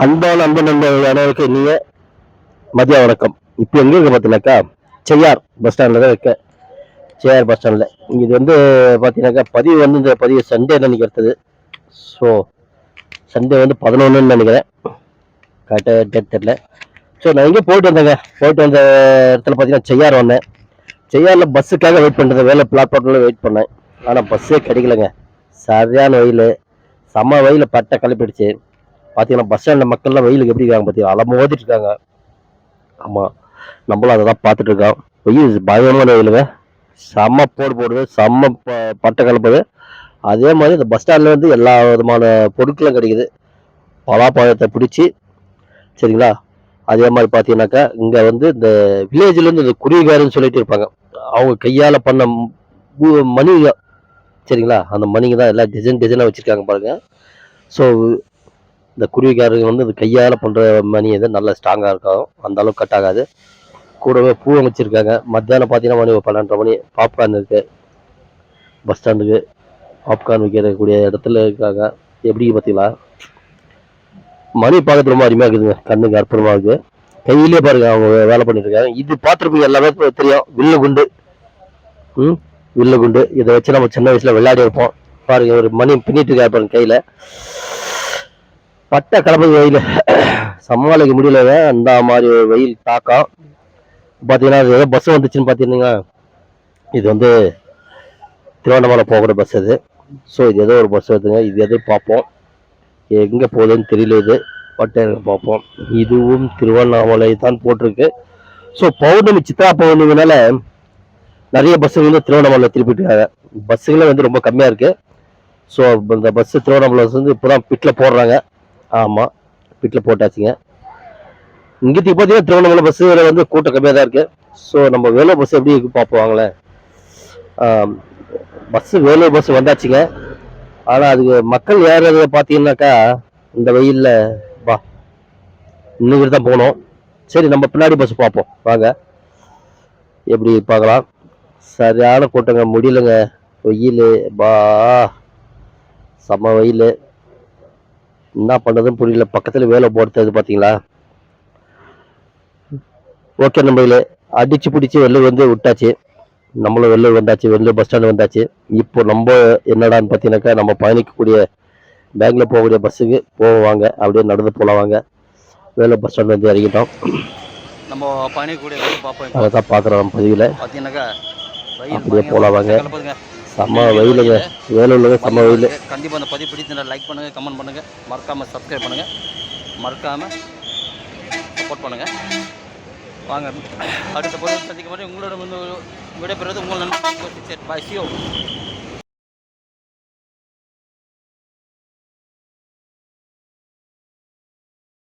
அன்பான அன்பு நண்பர்கள் அனைவருக்கும் இனிய மதிய வணக்கம். இப்போ எங்கே இருக்க பார்த்தீங்கன்னாக்கா செய்யார் பஸ் ஸ்டாண்டில் தான் இருக்க செய்யார் பஸ் ஸ்டாண்டில் இது வந்து பார்த்தீங்கன்னாக்கா பதிவு வந்து இந்த பதிவு சண்டே நினைக்கிறது எடுத்தது ஸோ சண்டே வந்து பதினொன்றுன்னு நினைக்கிறேன். கரெக்டாக டேட் தெரில ஸோ நான் எங்கேயும் போயிட்டு வந்தேங்க. போயிட்டு வந்த இடத்துல பார்த்தீங்கன்னா செய்யார் வந்தேன். செய்யாரில் பஸ்ஸுக்காக வெயிட் பண்ணுறது வேலை பிளாட்ஃபார்மில் வெயிட் பண்ணேன். ஆனால் பஸ்ஸே கிடைக்கலங்க. சரியான வயல். செம்ம வயலில் பட்டை கிளப்பிடுச்சு. பார்த்தீங்கன்னா பஸ் ஸ்டாண்டில் மக்கள்லாம் வெயிலுக்கு எப்படி இருக்காங்க பார்த்தீங்கன்னா அலம்பு ஓதிட்டு இருக்காங்க. ஆமாம் நம்மளும் அதை தான் பார்த்துட்டு இருக்கோம். வெயில் பயங்கரமான வெயிலுங்க செம்ம போடு போடுது செம்ம ப- பட்டை கலப்புது. அதே மாதிரி இந்த பஸ் ஸ்டாண்டில் வந்து எல்லா விதமான பொருட்களும் கிடைக்குது. பலாப்பழத்தை பிடிச்சி சரிங்களா? அதே மாதிரி பார்த்தீங்கன்னாக்கா இங்கே வந்து இந்த வில்லேஜ்லேருந்து இந்த குருவிகாருன்னு சொல்லிட்டு இருப்பாங்க. அவங்க கையால் பண்ண மணிகள் சரிங்களா? அந்த மணிங்க தான் எல்லாம் டிசைன் டிசைனாக வச்சுருக்காங்க பாருங்கள் ஸோ இந்த குருவிக்காரங்க வந்து அது கையால் பண்ணுற மணி இது நல்லா ஸ்ட்ராங்காக இருக்கும் அந்த அளவுக்கு கட் ஆகாது. கூடவே பூ வச்சுருக்காங்க மத்தியானம் பார்த்தீங்கன்னா மணி பன்னெண்டரை மணி. பாப்கார்ன் இருக்குது பஸ் ஸ்டாண்டுக்கு பாப்கார்ன் விற்கக்கூடிய இடத்துல இருக்காங்க. எப்படி பார்த்தீங்களா மணி பார்க்கறது ரொம்ப அருமையாக இருக்குதுங்க. கண்ணுக்கு அற்புதமாக இருக்குது கையிலே பாருங்க அவங்க வேலை பண்ணிட்டு இருக்காங்க. இது பார்த்துருப்பீங்க எல்லாமே தெரியும். வில்லு குண்டு. ம்? வில்லு குண்டு. இதை வச்சு நம்ம சின்ன வயசில் விளையாடி இருப்போம். பாருங்க ஒரு மணி பின்னிட்டு இருக்காரு பாருங்க கையில். பட்ட கிளம்புது வெயில். சமாளிக்க முடியலங்க. அந்த மாதிரி ஒரு வெயில் தாக்கம். பார்த்தீங்கன்னா அது ஏதோ பஸ் வந்துச்சுன்னு பார்த்தீங்கன்னா இது வந்து திருவண்ணாமலை போகிற பஸ் இது. ஸோ இது ஏதோ ஒரு பஸ் வருதுங்க. இது எது பார்ப்போம்? எங்கே போகுதுன்னு தெரியல இது. பட் பார்ப்போம். இதுவும் திருவண்ணாமலை தான் போட்டிருக்கு. ஸோ பௌர்ணமி சித்ரா பௌர்ணமினால நிறைய பஸ்ஸுங்க வந்து திருவண்ணாமலை திருப்பிட்டுருக்காங்க பஸ்ஸுங்களே வந்து ரொம்ப கம்மியாக இருக்குது ஸோ இந்த பஸ்ஸு திருவண்ணாமலை வந்து இப்போ தான் பிட்டில் போடுறாங்க. ஆமாம் பிட்டில் போட்டாச்சுங்க. இங்கிட்டு பார்த்தீங்கன்னா திருவண்ணாமலை பஸ்ஸு வந்து கூட்டம் கம்மியாக தான் இருக்குது ஸோ நம்ம வேலூர் பஸ் எப்படி இருக்கு பார்ப்போங்களேன் பஸ்ஸு வேலூர் பஸ் வந்தாச்சுங்க. ஆனால் அதுக்கு மக்கள் ஏறுறத பார்த்தீங்கன்னாக்கா இந்த வெயிலில் வா இன்னைக்கு தான் போகணும். சரி நம்ம பின்னாடி பஸ் பார்ப்போம் வாங்க. எப்படி பார்க்கலாம். சரியான கூட்டங்க. முடியலங்க. வெயில் பா செம்ம வெயில். என்ன பண்ணுறதுன்னு புரியல. பக்கத்தில் வேலை போடுறது பார்த்தீங்களா ஓகே நம்மளே அடிச்சு பிடிச்சி வெளில வந்து விட்டாச்சு. நம்மளும் வெளில வந்தாச்சு வெளில பஸ் ஸ்டாண்டு வந்தாச்சு. இப்போ நம்ம என்னடான்னு பார்த்தீங்கன்னாக்கா நம்ம பயணிக்கக்கூடிய பேங்க்ல போகக்கூடிய பஸ்ஸுக்கு போவாங்க. அப்படியே நடந்து போகலாம் வாங்க வேலை பஸ் ஸ்டாண்ட் வந்து இறங்கிட்டோம். நம்ம பார்ப்போம் இப்போ. அதை தான் பார்க்குறோம் பதிவில். பார்த்தீங்கன்னாக்கா அப்படியே போலாம் வாங்க. செம்ம வெயிலுங்க. வேலூர்ல செம்ம வெயில். கண்டிப்பா அந்த பதிவு பிடிச்சிருந்தா லைக் பண்ணுங்க கமெண்ட் பண்ணுங்க. மறக்காம சப்ஸ்கிரைப் பண்ணுங்க. மறக்காம சப்போர்ட் பண்ணுங்க. வாங்க அடுத்த பொருள் சந்திக்கும் போது உங்களோட வந்து விடைபெறுவது உங்கள் நண்பர் பாய் சியோ